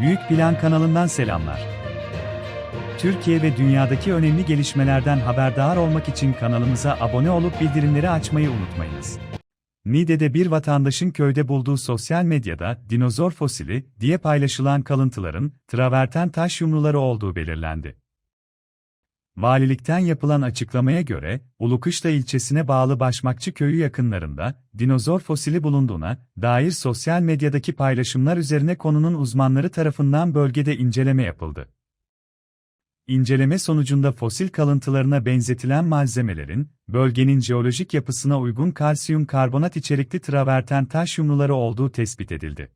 Büyük Plan kanalından selamlar. Türkiye ve dünyadaki önemli gelişmelerden haberdar olmak için kanalımıza abone olup bildirimleri açmayı unutmayınız. Niğde'de bir vatandaşın köyde bulduğu sosyal medyada dinozor fosili diye paylaşılan kalıntıların traverten taş yumruları olduğu belirlendi. Valilikten yapılan açıklamaya göre, Ulukışla ilçesine bağlı Başmakçı köyü yakınlarında dinozor fosili bulunduğuna dair sosyal medyadaki paylaşımlar üzerine konunun uzmanları tarafından bölgede inceleme yapıldı. İnceleme sonucunda fosil kalıntılarına benzetilen malzemelerin, bölgenin jeolojik yapısına uygun kalsiyum karbonat içerikli traverten taş yumruları olduğu tespit edildi.